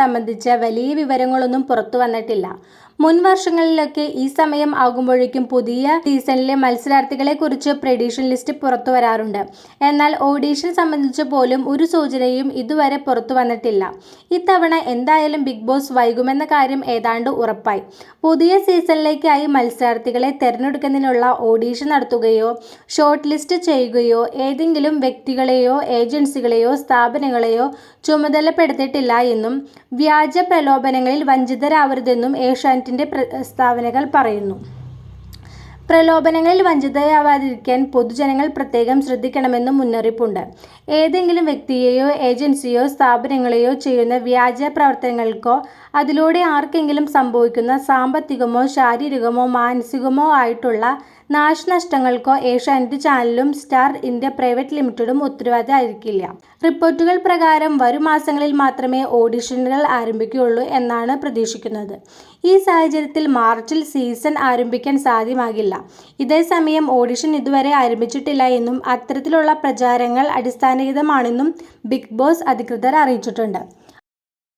സംബന്ധിച്ച വലിയ വിവരങ്ങളൊന്നും പുറത്തു വന്നിട്ടില്ല. മുൻ വർഷങ്ങളിലൊക്കെ ഈ സമയം ആകുമ്പോഴേക്കും പുതിയ സീസണിലെ മത്സരാർത്ഥികളെ കുറിച്ച് പ്രഡീഷൻ ലിസ്റ്റ് പുറത്തു വരാറുണ്ട്. എന്നാൽ ഓഡീഷൻ സംബന്ധിച്ച് പോലും ഒരു സൂചനയും ഇതുവരെ പുറത്തു വന്നിട്ടില്ല. ഇത്തവണ എന്തായാലും ബിഗ് ബോസ് വൈകുമെന്ന കാര്യം ഏതാണ്ട് ഉറപ്പായി. പുതിയ സീസണിലേക്കായി മത്സരാർത്ഥികളെ തിരഞ്ഞെടുക്കുന്നതിനുള്ള ഓഡീഷൻ നടത്തുകയോ ഷോർട്ട് ലിസ്റ്റ് ചെയ്യുകയോ ഏതെങ്കിലും വ്യക്തികളെയോ ഏജൻസികളെയോ സ്ഥാപനങ്ങളെയോ ചുമതലപ്പെടുത്തിയിട്ടില്ല എന്നും വ്യാജ പ്രലോഭനങ്ങളിൽ വഞ്ചിതരാവരുതെന്നും ഏഷ്യാനെറ്റിന്റെ പ്രസ്താവനകൾ പറയുന്നു. പ്രലോഭനങ്ങളിൽ വഞ്ചിതയാവാതിരിക്കാൻ പൊതുജനങ്ങൾ പ്രത്യേകം ശ്രദ്ധിക്കണമെന്നും മുന്നറിയിപ്പുണ്ട്. ഏതെങ്കിലും വ്യക്തിയെയോ ഏജൻസിയോ സ്ഥാപനങ്ങളെയോ ചെയ്യുന്ന വ്യാജ പ്രവർത്തനങ്ങൾക്കോ അതിലൂടെ ആർക്കെങ്കിലും സംഭവിക്കുന്ന സാമ്പത്തികമോ ശാരീരികമോ മാനസികമോ ആയിട്ടുള്ള നാശനഷ്ടങ്ങൾക്കോ ഏഷ്യാനെറ്റ് ചാനലും സ്റ്റാർ ഇന്ത്യ പ്രൈവറ്റ് ലിമിറ്റഡും ഉത്തരവാദി ആയിരിക്കില്ല റിപ്പോർട്ടുകൾ പ്രകാരം വരും മാസങ്ങളിൽ മാത്രമേ ഓഡിഷനുകൾ ആരംഭിക്കുകയുള്ളൂ എന്നാണ് പ്രതീക്ഷിക്കുന്നത്. ഈ സാഹചര്യത്തിൽ മാർച്ചിൽ സീസൺ ആരംഭിക്കാൻ സാധ്യമാകില്ല. ഇതേസമയം ഓഡിഷൻ ഇതുവരെ ആരംഭിച്ചിട്ടില്ല എന്നും അത്തരത്തിലുള്ള പ്രചാരങ്ങൾ അടിസ്ഥാനരഹിതമാണെന്നും ബിഗ് ബോസ് അധികൃതർ അറിയിച്ചിട്ടുണ്ട്.